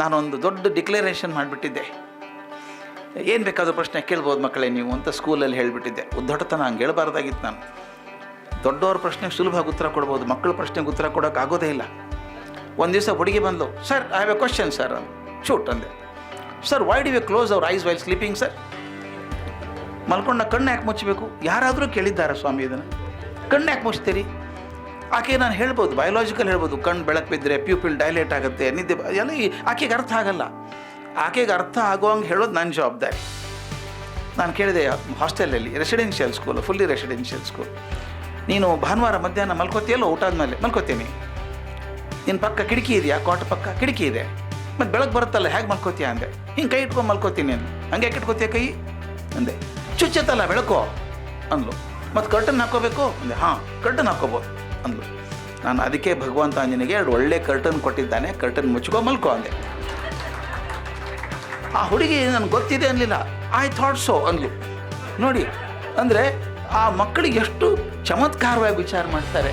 ನಾನೊಂದು ದೊಡ್ಡ ಡಿಕ್ಲರೇಷನ್ ಮಾಡಿಬಿಟ್ಟಿದ್ದೆ. ಏನು ಬೇಕಾದರೂ ಪ್ರಶ್ನೆ ಕೇಳ್ಬೋದು ಮಕ್ಕಳೇ ನೀವು ಅಂತ ಸ್ಕೂಲಲ್ಲಿ ಹೇಳಿಬಿಟ್ಟಿದ್ದೆ. ಉದ್ದಟತನ ಹಂಗೆ ಹೇಳ್ಬಾರ್ದಾಗಿತ್ತು ನಾನು. ದೊಡ್ಡವ್ರ ಪ್ರಶ್ನೆಗೆ ಸುಲಭವಾಗಿ ಉತ್ತರ ಕೊಡ್ಬೋದು, ಮಕ್ಕಳ ಪ್ರಶ್ನೆಗೆ ಉತ್ತರ ಕೊಡೋಕೆ ಆಗೋದೇ ಇಲ್ಲ. ಒಂದು ದಿವಸ ಹುಡುಗಿ ಬಂದಳು sir I have a question sir ಅಂತ ಶೂಟ್ ಅಂದೆ. Sir why do you close our eyes while sleeping sir ಮಲ್ಕೊಂಡ ಕಣ್ಣು ಯಾಕೆ ಮುಚ್ಚಬೇಕು ಯಾರಾದರೂ ಕೇಳಿದ್ದಾರೆ ಸ್ವಾಮಿ ಇದನ್ನು? ಕಣ್ಣು ಯಾಕೆ ಮುಚ್ತೀರಿ? ಆಕೆ ನಾನು ಹೇಳ್ಬೋದು ಬಯೋಲಾಜಿಕಲ್ ಹೇಳ್ಬೋದು, ಕಣ್ಣು ಬೆಳಕು ಬಿದ್ದರೆ ಪ್ಯೂಪಿಲ್ ಡೈಲೇಟ್ ಆಗುತ್ತೆ, ನಿದ್ದೆ ಎಲ್ಲ ಆಕೆಗೆ ಅರ್ಥ ಆಗಲ್ಲ. ಆಕೆಗೆ ಅರ್ಥ ಆಗುವಂಗೆ ಹೇಳೋದು ನನ್ನ ಜವಾಬ್ದಾರಿ. ನಾನು ಕೇಳಿದೆ, ಹಾಸ್ಟೆಲಲ್ಲಿ residential school fully residential school ನೀನು ಭಾನುವಾರ ಮಧ್ಯಾಹ್ನ ಮಲ್ಕೋತಿಯಲ್ಲ ಊಟ ಆದಮೇಲೆ ಮಲ್ಕೋತೀನಿ. ನಿನ್ನ ಪಕ್ಕ ಕಿಟಕಿ ಇದೆಯಾ? ಕ್ವಾಟ್ ಪಕ್ಕ ಕಿಟಕಿ ಇದೆ. ಮತ್ತು ಬೆಳಗ್ಗೆ ಬರುತ್ತಲ್ಲ, ಹೇಗೆ ಮಲ್ಕೋತೀಯ ಅಂದೆ. ಹಿಂಗೆ ಕೈ ಇಟ್ಕೊಂಡು ಮಲ್ಕೋತೀನಿ ಅಂದೆ ಹಂಗೆ ಇಟ್ಕೋತೀಯ ಕೈ? ಅಂದೆ. ಚುಚ್ಚತ್ತಲ್ಲ, ಬೆಳಕು? ಅಂದ್ಲು. ಮತ್ತು ಕರ್ಟನ್ ಹಾಕೋಬೇಕು ಅಂದೆ, ಹಾಂ ಕರ್ಟನ್ ಹಾಕೋಬೋದು ಅಂದ್ಲು. ನಾನು ಅದಕ್ಕೆ ಭಗವಂತ ಆಂಜನಿಗೆ ಎರಡು ಒಳ್ಳೆ ಕರ್ಟನ್ ಕೊಟ್ಟಿದ್ದಾನೆ ಕರ್ಟನ್ ಮುಚ್ಕೋ ಮಲ್ಕೋ ಅಂದೆ. ಆ ಹುಡುಗಿ ನನಗೆ ಗೊತ್ತಿದೆ ಅನ್ಲಿಲ್ಲ. ಐ ಥಾಟ್ ಸೋ ಅಂದ್ಲು. ನೋಡಿ, ಅಂದರೆ ಆ ಮಕ್ಕಳಿಗೆ ಎಷ್ಟು ಚಮತ್ಕಾರವಾಗಿ ವಿಚಾರ ಮಾಡ್ತಾರೆ.